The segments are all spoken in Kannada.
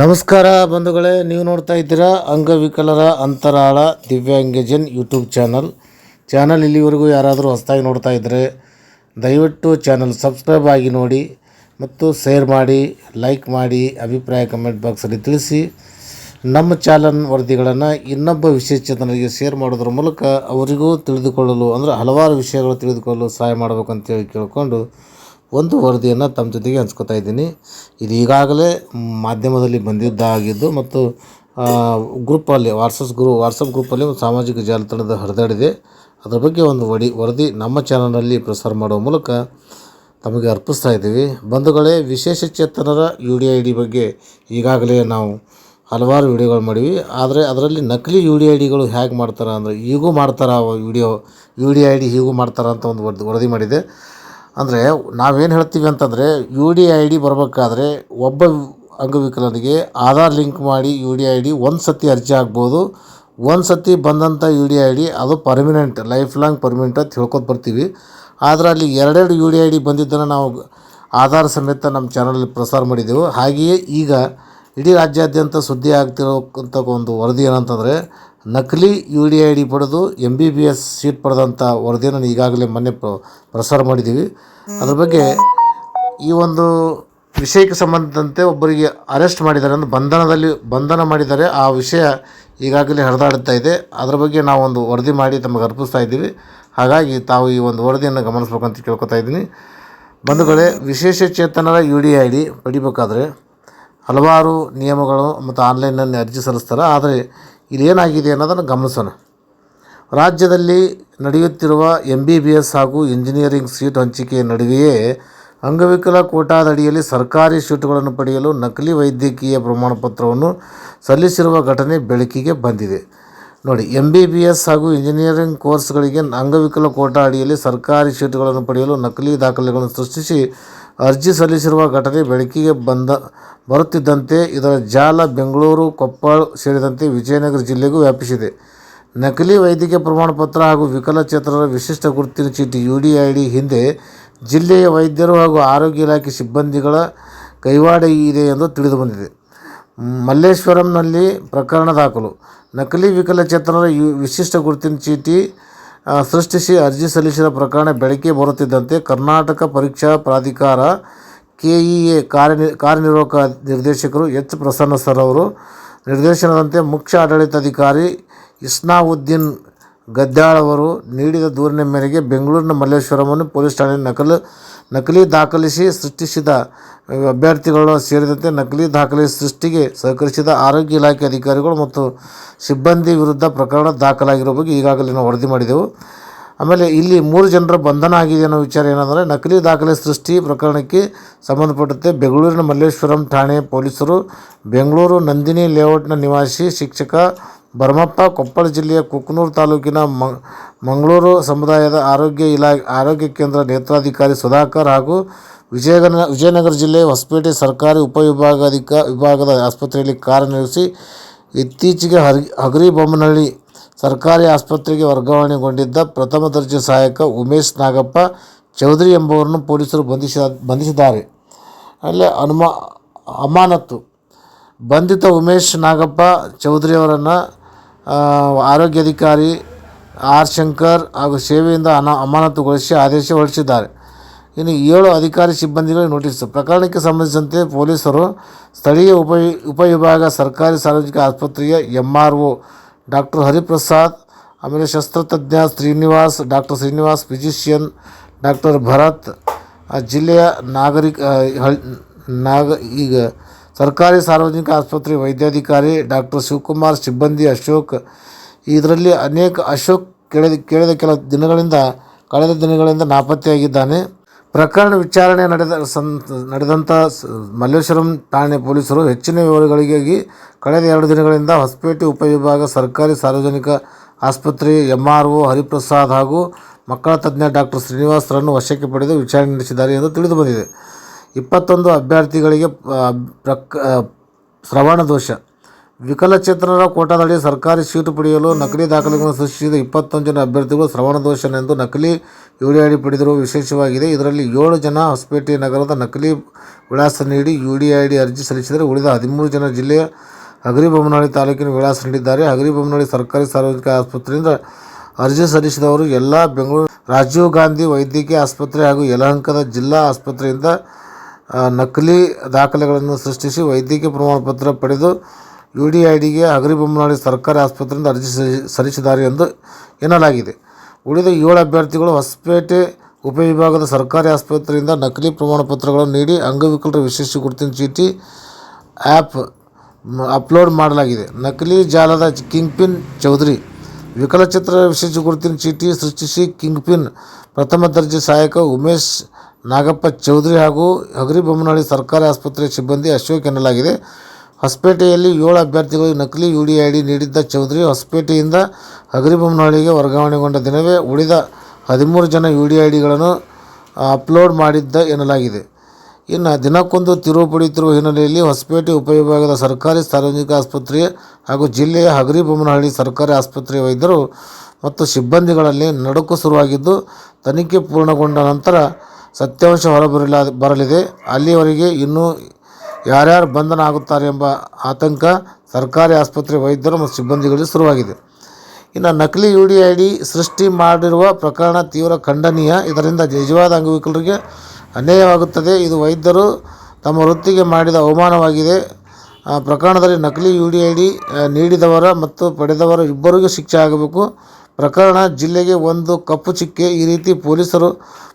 ನಮಸ್ಕಾರ ಬಂಧುಗಳೇ, ನೀವು ನೋಡ್ತಾ ಇದ್ದೀರಾ ಅಂಗವಿಕಲರ ಅಂತರಾಳ ದಿವ್ಯಾಂಗಜನ್ ಯೂಟ್ಯೂಬ್ ಚಾನಲ್. ಚಾನಲ್ ಇಲ್ಲಿವರೆಗೂ ಯಾರಾದರೂ ಹೊಸದಾಗಿ ನೋಡ್ತಾ ಇದ್ದರೆ ದಯವಿಟ್ಟು ಚಾನಲ್ ಸಬ್ಸ್ಕ್ರೈಬ್ ಆಗಿ ನೋಡಿ ಮತ್ತು ಶೇರ್ ಮಾಡಿ, ಲೈಕ್ ಮಾಡಿ, ಅಭಿಪ್ರಾಯ ಕಮೆಂಟ್ ಬಾಕ್ಸಲ್ಲಿ ತಿಳಿಸಿ. ನಮ್ಮ ಚಾನಲ್ ವರದಿಗಳನ್ನು ಇನ್ನೊಬ್ಬ ವಿಶೇಷಚೇತನರಿಗೆ ಶೇರ್ ಮಾಡೋದ್ರ ಮೂಲಕ ಅವರಿಗೂ ತಿಳಿದುಕೊಳ್ಳಲು, ಅಂದರೆ ಹಲವಾರು ವಿಷಯಗಳು ತಿಳಿದುಕೊಳ್ಳಲು ಸಹಾಯ ಮಾಡಬೇಕಂತೇಳಿ ಕೇಳಿಕೊಂಡು ಒಂದು ವರದಿಯನ್ನು ತಮ್ಮ ಜೊತೆಗೆ ಹಂಚ್ಕೋತಾ ಇದ್ದೀನಿ. ಇದು ಈಗಾಗಲೇ ಮಾಧ್ಯಮದಲ್ಲಿ ಬಂದಿದ್ದಾಗಿದ್ದು ಮತ್ತು ಗ್ರೂಪಲ್ಲಿ ವಾಟ್ಸಪ್ ಗ್ರೂ ವಾಟ್ಸಪ್ ಗ್ರೂಪಲ್ಲಿ ಒಂದು ಸಾಮಾಜಿಕ ಜಾಲತಾಣದ ಹರಿದಾಡಿದೆ. ಅದರ ಬಗ್ಗೆ ಒಂದು ವಡಿ, ವರದಿ ನಮ್ಮ ಚಾನಲ್ನಲ್ಲಿ ಪ್ರಸಾರ ಮಾಡುವ ಮೂಲಕ ತಮಗೆ ಅರ್ಪಿಸ್ತಾ ಇದ್ದೀವಿ. ಬಂಧುಗಳೇ, ವಿಶೇಷ ಚೇತನರ ಯು ಡಿ ಐ ಡಿ ಬಗ್ಗೆ ಈಗಾಗಲೇ ನಾವು ಹಲವಾರು ವಿಡಿಯೋಗಳು ಮಾಡಿವಿ. ಆದರೆ ಅದರಲ್ಲಿ ನಕಲಿ ಯು ಡಿ ಐ ಡಿಗಳು ಹೇಗೆ ಮಾಡ್ತಾರೆ ಅಂದರೆ ಈಗೂ ಮಾಡ್ತಾರೆ video U D I D ಹೀಗೂ ಮಾಡ್ತಾರೆ ಅಂತ ಒಂದು ವರದಿ ವರದಿ ಮಾಡಿದೆ. ಅಂದರೆ ನಾವೇನು ಹೇಳ್ತೀವಿ ಅಂತಂದರೆ ಯು ಡಿ ಐ ಡಿ ಬರಬೇಕಾದ್ರೆ ಒಬ್ಬ ಅಂಗವಿಕಲನಿಗೆ ಆಧಾರ್ ಲಿಂಕ್ ಮಾಡಿ ಯು ಡಿ ಐ ಡಿ ಒಂದು ಸತಿ ಅರ್ಜಿ ಆಗ್ಬೋದು. ಒಂದು ಸತಿ ಬಂದಂಥ ಯು ಡಿ ಐ ಡಿ ಅದು ಪರ್ಮಿನೆಂಟ್ ಲೈಫ್ ಲಾಂಗ್ ಪರ್ಮಿನೆಂಟ್ ಅಂತ ಹೇಳ್ಕೊತ ಬರ್ತೀವಿ. ಆದರೆ ಅಲ್ಲಿ ಎರಡೆರಡು ಯು ಡಿ ಐ ಡಿ ಬಂದಿದ್ದನ್ನು ನಾವು ಆಧಾರ್ ಸಮೇತ ನಮ್ಮ ಚಾನಲಲ್ಲಿ ಪ್ರಸಾರ ಮಾಡಿದ್ದೆವು ಹಾಗೆಯೇ ಈಗ ಇಡೀ ರಾಜ್ಯಾದ್ಯಂತ ಸುದ್ದಿ ಆಗ್ತಿರೋಕ್ಕಂಥ ಒಂದು ವರದಿ ಏನಂತಂದರೆ ನಕಲಿ ಯು ಡಿ ಐ ಡಿ ಪಡೆದು M B B S seat ಪಡೆದಂಥ ವರದಿಯನ್ನು ಈಗಾಗಲೇ ಮೊನ್ನೆ ಪ್ರ, ಪ್ರಸಾರ ಮಾಡಿದ್ದೀವಿ. ಅದ್ರ ಬಗ್ಗೆ ಈ ಒಂದು ವಿಷಯಕ್ಕೆ ಸಂಬಂಧಿಸಿದಂತೆ ಒಬ್ಬರಿಗೆ ಅರೆಸ್ಟ್ ಮಾಡಿದ್ದಾರೆ ಅಂದರೆ ಬಂಧನದಲ್ಲಿ, ಬಂಧನ ಮಾಡಿದ್ದಾರೆ. ಆ ವಿಷಯ ಈಗಾಗಲೇ ಹರಿದಾಡ್ತಾ ಇದೆ. ಅದರ ಬಗ್ಗೆ ನಾವು ಒಂದು ವರದಿ ಮಾಡಿ ತಮಗೆ ಅರ್ಪಿಸ್ತಾ ಇದ್ದೀವಿ. ಹಾಗಾಗಿ ತಾವು ಈ ಒಂದು ವರದಿಯನ್ನು ಗಮನಿಸ್ಬೇಕಂತ ಕೇಳ್ಕೊತಾ ಇದ್ದೀನಿ. ಬಂಧುಗಳೇ, ವಿಶೇಷ ಚೇತನರ ಯು ಡಿ ಐ ಡಿ ಪಡಿಬೇಕಾದ್ರೆ ಹಲವಾರು ನಿಯಮಗಳು ಮತ್ತು ಆನ್ಲೈನಲ್ಲಿ ಅರ್ಜಿ ಸಲ್ಲಿಸ್ತಾರೆ. ಆದರೆ ಇಲ್ಲೇನಾಗಿದೆ ಅನ್ನೋದನ್ನು ಗಮನಿಸೋಣ. ರಾಜ್ಯದಲ್ಲಿ ನಡೆಯುತ್ತಿರುವ ಎಂ ಬಿ ಬಿ ಎಸ್ ಹಾಗೂ ಇಂಜಿನಿಯರಿಂಗ್ ಸೀಟ್ ಹಂಚಿಕೆಯ ನಡುವೆಯೇ ಅಂಗವಿಕಲ ಕೋಟಾದಡಿಯಲ್ಲಿ ಸರ್ಕಾರಿ ಸೀಟುಗಳನ್ನು ಪಡೆಯಲು ನಕಲಿ ವೈದ್ಯಕೀಯ ಪ್ರಮಾಣಪತ್ರವನ್ನು ಸಲ್ಲಿಸಿರುವ ಘಟನೆ ಬೆಳಕಿಗೆ ಬಂದಿದೆ. ನೋಡಿ ಎಂ ಬಿ ಬಿ ಎಸ್ ಹಾಗೂ ಇಂಜಿನಿಯರಿಂಗ್ ಕೋರ್ಸ್ಗಳಿಗೆ ಅಂಗವಿಕಲ ಕೋಟಾ ಅಡಿಯಲ್ಲಿ ಸರ್ಕಾರಿ ಸೀಟುಗಳನ್ನು ಪಡೆಯಲು ನಕಲಿ ದಾಖಲೆಗಳನ್ನು ಸೃಷ್ಟಿಸಿ ಅರ್ಜಿ ಸಲ್ಲಿಸಿರುವ ಘಟನೆ ಬೆಳಕಿಗೆ ಬಂದ, ಬರುತ್ತಿದ್ದಂತೆ ಇದರ ಜಾಲ ಬೆಂಗಳೂರು, ಕೊಪ್ಪಳ ಸೇರಿದಂತೆ ವಿಜಯನಗರ ಜಿಲ್ಲೆಗೂ ವ್ಯಾಪಿಸಿದೆ. ನಕಲಿ ವೈದ್ಯಕೀಯ ಪ್ರಮಾಣಪತ್ರ ಹಾಗೂ ವಿಕಲಚೇತನರ ವಿಶಿಷ್ಟ ಗುರುತಿನ ಚೀಟಿ ಯು ಡಿ ಐ ಡಿ ಹಿಂದೆ ಜಿಲ್ಲೆಯ ವೈದ್ಯರು ಹಾಗೂ ಆರೋಗ್ಯ ಇಲಾಖೆ ಸಿಬ್ಬಂದಿಗಳ ಕೈವಾಡ ಇದೆ ಎಂದು ತಿಳಿದುಬಂದಿದೆ. ಮಲ್ಲೇಶ್ವರಂನಲ್ಲಿ ಪ್ರಕರಣ ದಾಖಲು. ನಕಲಿ ವಿಕಲಚೇತನರ ವಿಶಿಷ್ಟ ಗುರುತಿನ ಚೀಟಿ ಸೃಷ್ಟಿಸಿ ಅರ್ಜಿ ಸಲ್ಲಿಸಿದ ಪ್ರಕರಣ ಬೆಳಕಿಗೆ ಬರುತ್ತಿದ್ದಂತೆ ಕರ್ನಾಟಕ ಪರೀಕ್ಷಾ ಪ್ರಾಧಿಕಾರ ಕೆ ಇ ಎ ಕಾರ್ಯನಿ, ಕಾರ್ಯನಿರ್ವಾಹಕ ನಿರ್ದೇಶಕರು ಎಚ್ ಪ್ರಸನ್ನ ಸರ್ ಅವರು ನಿರ್ದೇಶನದಂತೆ ಮುಖ್ಯ ಆಡಳಿತಾಧಿಕಾರಿ ಇಸ್ನಾವುದ್ದೀನ್ ಗದ್ದಾಳ್ ಅವರು ನೀಡಿದ ದೂರಿನ ಮೇರೆಗೆ ಬೆಂಗಳೂರಿನ ಮಲ್ಲೇಶ್ವರಮನ್ನು ಪೊಲೀಸ್ ಠಾಣೆ ನಕಲು ನಕಲಿ ದಾಖಲಿಸಿ ಸೃಷ್ಟಿಸಿದ ಅಭ್ಯರ್ಥಿಗಳು ಸೇರಿದಂತೆ ನಕಲಿ ದಾಖಲೆ ಸೃಷ್ಟಿಗೆ ಸಹಕರಿಸಿದ ಆರೋಗ್ಯ ಇಲಾಖೆ ಅಧಿಕಾರಿಗಳು ಮತ್ತು ಸಿಬ್ಬಂದಿ ವಿರುದ್ಧ ಪ್ರಕರಣ ದಾಖಲಾಗಿರೋ ಬಗ್ಗೆ ಈಗಾಗಲೇ ನಾವು ವರದಿ ಮಾಡಿದೆವು. ಆಮೇಲೆ ಇಲ್ಲಿ ಮೂರು ಜನರ ಬಂಧನ ಆಗಿದೆ ಅನ್ನೋ ವಿಚಾರ ಏನಂದರೆ, ನಕಲಿ ದಾಖಲೆ ಸೃಷ್ಟಿ ಪ್ರಕರಣಕ್ಕೆ ಸಂಬಂಧಪಟ್ಟಂತೆ ಬೆಂಗಳೂರಿನ ಮಲ್ಲೇಶ್ವರಂ ಠಾಣೆ ಪೊಲೀಸರು, ಬೆಂಗಳೂರು ನಂದಿನಿ ಲೇಔಟ್ನ ನಿವಾಸಿ, ಶಿಕ್ಷಕ ಭರಮಪ್ಪ ಕೊಪ್ಪಳ ಜಿಲ್ಲೆಯ ಕುಕನೂರು ತಾಲೂಕಿನ ಮಂಗಳೂರು ಸಮುದಾಯದ ಆರೋಗ್ಯ ಇಲಾ, ಆರೋಗ್ಯ ಕೇಂದ್ರ ನೇತ್ರಾಧಿಕಾರಿ ಸುಧಾಕರ್ ಹಾಗೂ ವಿಜಯನಗರ ವಿಜಯನಗರ ಜಿಲ್ಲೆಯ ಹೊಸಪೇಟೆ ಸರ್ಕಾರಿ ಉಪವಿಭಾಗಾಧಿಕ, ವಿಭಾಗದ ಆಸ್ಪತ್ರೆಯಲ್ಲಿ ಕಾರ್ಯನಿರ್ವಹಿಸಿ ಇತ್ತೀಚೆಗೆ ಹಗರಿ ಹಗರಿಬೊಮ್ಮನಹಳ್ಳಿ ಸರ್ಕಾರಿ ಆಸ್ಪತ್ರೆಗೆ ವರ್ಗಾವಣೆಗೊಂಡಿದ್ದ ಪ್ರಥಮ ದರ್ಜೆ ಸಹಾಯಕ ಉಮೇಶ್ ನಾಗಪ್ಪ ಚೌಧರಿ ಎಂಬುವರನ್ನು ಪೊಲೀಸರು ಬಂಧಿಸಿದ, ಬಂಧಿಸಿದ್ದಾರೆ. ಅಲ್ಲಿ ಅನುಮಾ, ಅಮಾನತ್ತು. ಬಂಧಿತ ಉಮೇಶ್ ನಾಗಪ್ಪ ಚೌಧರಿಯವರನ್ನು ಆರೋಗ್ಯಾಧಿಕಾರಿ ಆರ್ ಶಂಕರ್ ಹಾಗೂ ಸೇವೆಯಿಂದ ಅನಾ ಅಮಾನತುಗೊಳಿಸಿ ಆದೇಶ ಹೊರಡಿಸಿದ್ದಾರೆ. ಇನ್ನು ಏಳು ಅಧಿಕಾರಿ ಸಿಬ್ಬಂದಿಗಳಿಗೆ ನೋಟಿಸ್. ಪ್ರಕರಣಕ್ಕೆ ಸಂಬಂಧಿಸಿದಂತೆ ಪೊಲೀಸರು ಸ್ಥಳೀಯ ಉಪ ಉಪವಿಭಾಗ ಸರ್ಕಾರಿ ಸಾರ್ವಜನಿಕ ಆಸ್ಪತ್ರೆಯ M R O doctor Hariprasad, ಆಮೇಲೆ ಶಸ್ತ್ರತಜ್ಞ Srinivas doctor Srinivas, physician doctor Bharat ಜಿಲ್ಲೆಯ ನಾಗರಿಕ ನಾಗ ಈಗ ಸರ್ಕಾರಿ ಸಾರ್ವಜನಿಕ ಆಸ್ಪತ್ರೆ ವೈದ್ಯಾಧಿಕಾರಿ ಡಾಕ್ಟರ್ ಶಿವಕುಮಾರ್ ಸಿಬ್ಬಂದಿ ಅಶೋಕ್. ಇದರಲ್ಲಿ ಅನೇಕ ಅಶೋಕ್ ಕೇಳಿದ ಕೇಳಿದ ಕೆಲ ದಿನಗಳಿಂದ, ಕಳೆದ ದಿನಗಳಿಂದ ನಾಪತ್ತೆಯಾಗಿದ್ದಾನೆ. ಪ್ರಕರಣ ವಿಚಾರಣೆ ನಡೆದ, ಸಂ ನಡೆದಂಥ ಮಲ್ಲೇಶ್ವರಂ ಠಾಣೆ ಪೊಲೀಸರು ಹೆಚ್ಚಿನ ವಿವರಗಳಿಗಾಗಿ ಕಳೆದ ಎರಡು ದಿನಗಳಿಂದ ಹೊಸಪೇಟೆ ಉಪವಿಭಾಗ ಸರ್ಕಾರಿ ಸಾರ್ವಜನಿಕ ಆಸ್ಪತ್ರೆ ಎಂ ಆರ್ ಒ ಹರಿಪ್ರಸಾದ್ ಹಾಗೂ ಮಕ್ಕಳ ತಜ್ಞ ಡಾಕ್ಟರ್ ಶ್ರೀನಿವಾಸರನ್ನು ವಶಕ್ಕೆ ಪಡೆದು ವಿಚಾರಣೆ ನಡೆಸಿದ್ದಾರೆ ಎಂದು ತಿಳಿದು ಬಂದಿದೆ. ಇಪ್ಪತ್ತೊಂದು ಅಭ್ಯರ್ಥಿಗಳಿಗೆ ಪ್ರಕ್ ಶ್ರವಣ ದೋಷ. ವಿಕಲಚೇತನರ ಕೋಟಾದಡಿ ಸರ್ಕಾರಿ ಸೀಟು ಪಡೆಯಲು ನಕಲಿ ದಾಖಲೆಗಳನ್ನು ಸೃಷ್ಟಿಸಿದ ಇಪ್ಪತ್ತೊಂದು ಜನ ಅಭ್ಯರ್ಥಿಗಳು ಶ್ರವಣ ದೋಷನೆಂದು ನಕಲಿ ಯುಡಿಐಡಿ ಪಡೆದಿರುವ ವಿಶೇಷವಾಗಿದೆ. ಇದರಲ್ಲಿ ಏಳು ಜನ ಹೊಸಪೇಟೆ ನಗರದ ನಕಲಿ ವಿಳಾಸ ನೀಡಿ ಯುಡಿಐಡಿ ಅರ್ಜಿ ಸಲ್ಲಿಸಿದರೆ ಉಳಿದ ಹದಿಮೂರು ಜನ ಜಿಲ್ಲೆಯ ಹಗರಿಬೊಮ್ಮನಹಳ್ಳಿ ತಾಲೂಕಿನ ವಿಳಾಸ ನೀಡಿದ್ದಾರೆ. ಹಗರಿಬೊಮ್ಮನಹಳ್ಳಿ ಸರ್ಕಾರಿ ಸಾರ್ವಜನಿಕ ಆಸ್ಪತ್ರೆಯಿಂದ ಅರ್ಜಿ ಸಲ್ಲಿಸಿದವರು ಎಲ್ಲ ಬೆಂಗಳೂರು ರಾಜೀವ್ ಗಾಂಧಿ ವೈದ್ಯಕೀಯ ಆಸ್ಪತ್ರೆ ಹಾಗೂ ಯಲಹಂಕದ ಜಿಲ್ಲಾ ಆಸ್ಪತ್ರೆಯಿಂದ ನಕಲಿ ದಾಖಲೆಗಳನ್ನು ಸೃಷ್ಟಿಸಿ ವೈದ್ಯಕೀಯ ಪ್ರಮಾಣಪತ್ರ ಪಡೆದು ಯು ಡಿ ಐ ಡಿಗೆ ಹಗರಿಬೊಮ್ಮನಹಳ್ಳಿ ಸರ್ಕಾರಿ ಆಸ್ಪತ್ರೆಯಿಂದ ಅರ್ಜಿ ಸಲ್ಲಿಸಿದ್ದಾರೆ ಎಂದು ಎನ್ನಲಾಗಿದೆ. ಉಳಿದ ಏಳು ಅಭ್ಯರ್ಥಿಗಳು ಹೊಸಪೇಟೆ ಉಪವಿಭಾಗದ ಸರ್ಕಾರಿ ಆಸ್ಪತ್ರೆಯಿಂದ ನಕಲಿ ಪ್ರಮಾಣಪತ್ರಗಳನ್ನು ನೀಡಿ ಅಂಗವಿಕಲರ ವಿಶೇಷ ಗುರುತಿನ ಚೀಟಿ ಆ್ಯಪ್ ಅಪ್ಲೋಡ್ ಮಾಡಲಾಗಿದೆ. ನಕಲಿ ಜಾಲದ ಕಿಂಗ್ ಪಿನ್ ಚೌಧರಿ ವಿಕಲಚಿತ್ರ ವಿಶೇಷ ಗುರುತಿನ ಚೀಟಿ ಸೃಷ್ಟಿಸಿ ಕಿಂಗ್ ಪಿನ್ ಪ್ರಥಮ ದರ್ಜೆ ಸಹಾಯಕ ಉಮೇಶ್ ನಾಗಪ್ಪ ಚೌಧರಿ ಹಾಗೂ ಹಗರಿಬೊಮ್ಮನಹಳ್ಳಿ ಸರ್ಕಾರಿ ಆಸ್ಪತ್ರೆ ಸಿಬ್ಬಂದಿ ಅಶೋಕ್ ಎನ್ನಲಾಗಿದೆ. ಹೊಸಪೇಟೆಯಲ್ಲಿ ಏಳು ಅಭ್ಯರ್ಥಿಗಳಿಗೆ ನಕಲಿ ಯು ಡಿ ಐ ಡಿ ನೀಡಿದ್ದ ಚೌಧರಿ ಹೊಸಪೇಟೆಯಿಂದ ಹಗರಿಬೊಮ್ಮನಹಳ್ಳಿಗೆ ವರ್ಗಾವಣೆಗೊಂಡ ದಿನವೇ ಉಳಿದ ಹದಿಮೂರು ಜನ ಯು ಡಿ ಐ ಡಿಗಳನ್ನು ಅಪ್ಲೋಡ್ ಮಾಡಿದ್ದ ಎನ್ನಲಾಗಿದೆ. ಇನ್ನು ದಿನಕ್ಕೊಂದು ತಿರುವು ಪಡೆಯುತ್ತಿರುವ ಹಿನ್ನೆಲೆಯಲ್ಲಿ ಹೊಸಪೇಟೆ ಉಪವಿಭಾಗದ ಸರ್ಕಾರಿ ಸಾರ್ವಜನಿಕ ಆಸ್ಪತ್ರೆ ಹಾಗೂ ಜಿಲ್ಲೆಯ ಹಗರಿಬೊಮ್ಮನಹಳ್ಳಿ ಸರ್ಕಾರಿ ಆಸ್ಪತ್ರೆಯ ವೈದ್ಯರು ಮತ್ತು ಸಿಬ್ಬಂದಿಗಳಲ್ಲಿ ನಡುಕು ಶುರುವಾಗಿದ್ದು, ತನಿಖೆ ಪೂರ್ಣಗೊಂಡ ನಂತರ ಸತ್ಯಾಂಶ ಹೊರಬರಲ ಬರಲಿದೆ. ಅಲ್ಲಿಯವರೆಗೆ ಇನ್ನೂ ಯಾರ್ಯಾರು ಬಂಧನ ಆಗುತ್ತಾರೆ ಎಂಬ ಆತಂಕ ಸರ್ಕಾರಿ ಆಸ್ಪತ್ರೆ ವೈದ್ಯರು ಮತ್ತು ಸಿಬ್ಬಂದಿಗಳಿಗೆ ಶುರುವಾಗಿದೆ. ಇನ್ನು ನಕಲಿ ಯು ಡಿ ಐ ಡಿ ಸೃಷ್ಟಿ ಮಾಡಿರುವ ಪ್ರಕರಣ ತೀವ್ರ ಖಂಡನೀಯ. ಇದರಿಂದ ನಿಜವಾದ ಅಂಗವಿಕಲರಿಗೆ ಅನ್ಯಾಯವಾಗುತ್ತದೆ. ಇದು ವೈದ್ಯರು ತಮ್ಮ ವೃತ್ತಿಗೆ ಮಾಡಿದ ಅವಮಾನವಾಗಿದೆ. ಪ್ರಕರಣದಲ್ಲಿ ನಕಲಿ ಯು ಡಿ ಐ ಡಿ ನೀಡಿದವರ ಮತ್ತು ಪಡೆದವರ ಇಬ್ಬರಿಗೂ ಶಿಕ್ಷೆ ಆಗಬೇಕು. ಪ್ರಕರಣ ಜಿಲ್ಲೆಗೆ ಒಂದು ಕಪ್ಪು ಚುಕ್ಕೆ ಈ ರೀತಿ ಪೊಲೀಸರು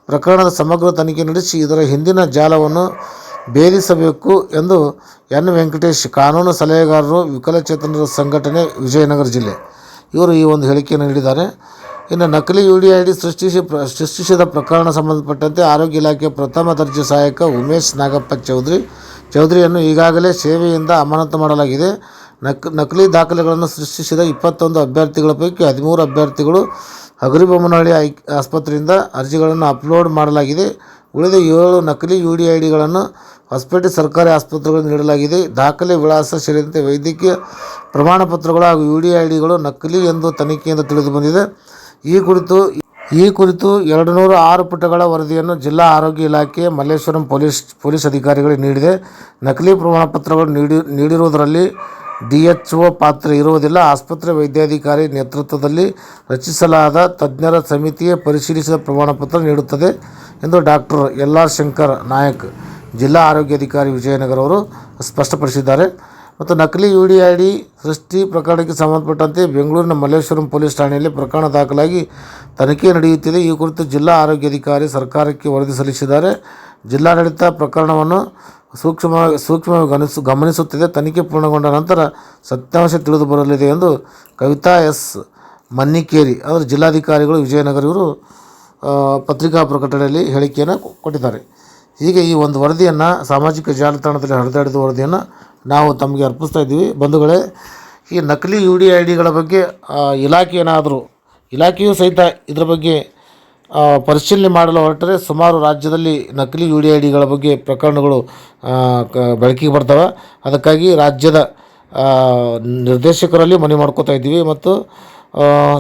ಪ್ರಕರಣದ ಸಮಗ್ರ ತನಿಖೆ ನಡೆಸಿ ಇದರ ಹಿಂದಿನ ಜಾಲವನ್ನು ಭೇದಿಸಬೇಕು ಎಂದು ಎನ್. ವೆಂಕಟೇಶ್, ಕಾನೂನು ಸಲಹೆಗಾರರು ವಿಕಲಚೇತನರ ಸಂಘಟನೆ, ವಿಜಯನಗರ ಜಿಲ್ಲೆ. ಇವರು ಈ ಒಂದು ಹೇಳಿಕೆಯನ್ನು ನೀಡಿದ್ದಾರೆ. ಇನ್ನು ನಕಲಿ ಯು ಡಿ ಐ ಡಿ ಸೃಷ್ಟಿಸಿ ಪ್ರ, ಸೃಷ್ಟಿಸಿದ ಪ್ರಕರಣ ಸಂಬಂಧಪಟ್ಟಂತೆ ಆರೋಗ್ಯ ಇಲಾಖೆ ಪ್ರಥಮ ದರ್ಜೆ ಸಹಾಯಕ ಉಮೇಶ್ ನಾಗಪ್ಪ ಚೌಧರಿ, ಚೌಧರಿಯನ್ನು ಈಗಾಗಲೇ ಸೇವೆಯಿಂದ ಅಮಾನತು ಮಾಡಲಾಗಿದೆ. ನಕ್, ನಕಲಿ ದಾಖಲೆಗಳನ್ನು ಸೃಷ್ಟಿಸಿದ ಇಪ್ಪತ್ತೊಂದು ಅಭ್ಯರ್ಥಿಗಳ ಪೈಕಿ ಹದಿಮೂರು ಅಭ್ಯರ್ಥಿಗಳು ಹಗರಿಬೊಮ್ಮನಹಳ್ಳಿ ಐ ಆಸ್ಪತ್ರೆಯಿಂದ ಅರ್ಜಿಗಳನ್ನು ಅಪ್ಲೋಡ್ ಮಾಡಲಾಗಿದೆ. ಉಳಿದ ಏಳು ನಕಲಿ ಯು ಡಿ ಐ ಡಿಗಳನ್ನು ಹೊಸಪೇಟೆ ಸರ್ಕಾರಿ ಆಸ್ಪತ್ರೆಗಳು ನೀಡಲಾಗಿದೆ. ದಾಖಲೆ ವಿಳಾಸ ಸೇರಿದಂತೆ ವೈದ್ಯಕೀಯ ಪ್ರಮಾಣಪತ್ರಗಳು ಹಾಗೂ ಯು ಡಿ ಐ ಡಿಗಳು ನಕಲಿ ಎಂದು ತನಿಖೆಯಿಂದ ತಿಳಿದು ಬಂದಿದೆ. ಈ ಕುರಿತು ಈ ಕುರಿತು ಎರಡು ನೂರ ಆರು ಪುಟಗಳ ವರದಿಯನ್ನು ಜಿಲ್ಲಾ ಆರೋಗ್ಯ ಇಲಾಖೆ, ಮಲ್ಲೇಶ್ವರಂ ಪೊಲೀಸ್ ಪೊಲೀಸ್ ಅಧಿಕಾರಿಗಳಿಗೆ ನೀಡಿದೆ. ನಕಲಿ ಪ್ರಮಾಣಪತ್ರಗಳು ನೀಡಿ, ನೀಡಿರುವುದರಲ್ಲಿ ಡಿ ಎಚ್ ಒ ಪಾತ್ರ ಇರುವುದಿಲ್ಲ. ಆಸ್ಪತ್ರೆ ವೈದ್ಯಾಧಿಕಾರಿ ನೇತೃತ್ವದಲ್ಲಿ ರಚಿಸಲಾದ ತಜ್ಞರ ಸಮಿತಿಯೇ ಪರಿಶೀಲಿಸಿದ ಪ್ರಮಾಣಪತ್ರ ನೀಡುತ್ತದೆ ಎಂದು doctor L. R. Shankar Nayak, ಜಿಲ್ಲಾ ಆರೋಗ್ಯಾಧಿಕಾರಿ ವಿಜಯನಗರ ಅವರು ಸ್ಪಷ್ಟಪಡಿಸಿದ್ದಾರೆ. ಮತ್ತು ನಕಲಿ ಯು ಡಿ ಐ ಡಿ ಸೃಷ್ಟಿ ಪ್ರಕರಣಕ್ಕೆ ಸಂಬಂಧಪಟ್ಟಂತೆ ಬೆಂಗಳೂರಿನ ಮಲ್ಲೇಶ್ವರಂ ಪೊಲೀಸ್ ಠಾಣೆಯಲ್ಲಿ ಪ್ರಕರಣ ದಾಖಲಾಗಿ ತನಿಖೆ ನಡೆಯುತ್ತಿದೆ. ಈ ಕುರಿತು ಜಿಲ್ಲಾ ಆರೋಗ್ಯಾಧಿಕಾರಿ ಸರ್ಕಾರಕ್ಕೆ ವರದಿ ಸಲ್ಲಿಸಿದ್ದಾರೆ. ಜಿಲ್ಲಾಡಳಿತ ಪ್ರಕರಣವನ್ನು ಸೂಕ್ಷ್ಮ ಸೂಕ್ಷ್ಮವಾಗಿ ಗಮನಿಸು ಗಮನಿಸುತ್ತಿದೆ. ತನಿಖೆ ಪೂರ್ಣಗೊಂಡ ನಂತರ ಸತ್ಯಾಂಶ ತಿಳಿದು ಬರಲಿದೆ ಎಂದು ಕವಿತಾ ಎಸ್. ಮನ್ನಿಕೇರಿ ಅಂದರೆ ಜಿಲ್ಲಾಧಿಕಾರಿಗಳು ವಿಜಯನಗರ ಇವರು ಪತ್ರಿಕಾ ಪ್ರಕಟಣೆಯಲ್ಲಿ ಹೇಳಿಕೆಯನ್ನು ಕೊಟ್ಟಿದ್ದಾರೆ. ಹೀಗೆ ಈ ಒಂದು ವರದಿಯನ್ನು ಸಾಮಾಜಿಕ ಜಾಲತಾಣದಲ್ಲಿ ಹರಿದಾಡಿದ ವರದಿಯನ್ನು ನಾವು ತಮಗೆ ಅರ್ಪಿಸ್ತಾ ಇದ್ದೀವಿ. ಬಂಧುಗಳೇ, ಈ ನಕಲಿ ಯು ಡಿ ಐ ಡಿಗಳ ಬಗ್ಗೆ ಇಲಾಖೆ ಏನಾದರೂ ಇಲಾಖೆಯೂ ಸಹಿತ ಇದರ ಬಗ್ಗೆ ಪರಿಶೀಲನೆ ಮಾಡಲು ಹೊರಟರೆ ಸುಮಾರು ರಾಜ್ಯದಲ್ಲಿ ನಕಲಿ ಯು ಡಿ ಐ ಡಿಗಳ ಬಗ್ಗೆ ಪ್ರಕರಣಗಳು ಬೆಳಕಿಗೆ ಬರ್ತವೆ. ಅದಕ್ಕಾಗಿ ರಾಜ್ಯದ ನಿರ್ದೇಶಕರಲ್ಲಿ ಮನವಿ ಮಾಡ್ಕೋತಾ ಇದ್ದೀವಿ ಮತ್ತು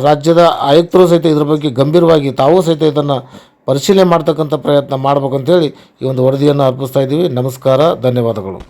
ರಾಜ್ಯದ ಆಯುಕ್ತರು ಸಹಿತ ಇದ್ರ ಬಗ್ಗೆ ಗಂಭೀರವಾಗಿ ತಾವು ಸಹಿತ ಇದನ್ನು ಪರಿಶೀಲನೆ ಮಾಡ್ತಕ್ಕಂಥ ಪ್ರಯತ್ನ ಮಾಡ್ಬೇಕಂತೇಳಿ ಈ ಒಂದು ವರದಿಯನ್ನು ಅರ್ಪಿಸ್ತಾ ಇದ್ದೀವಿ. ನಮಸ್ಕಾರ, ಧನ್ಯವಾದಗಳು.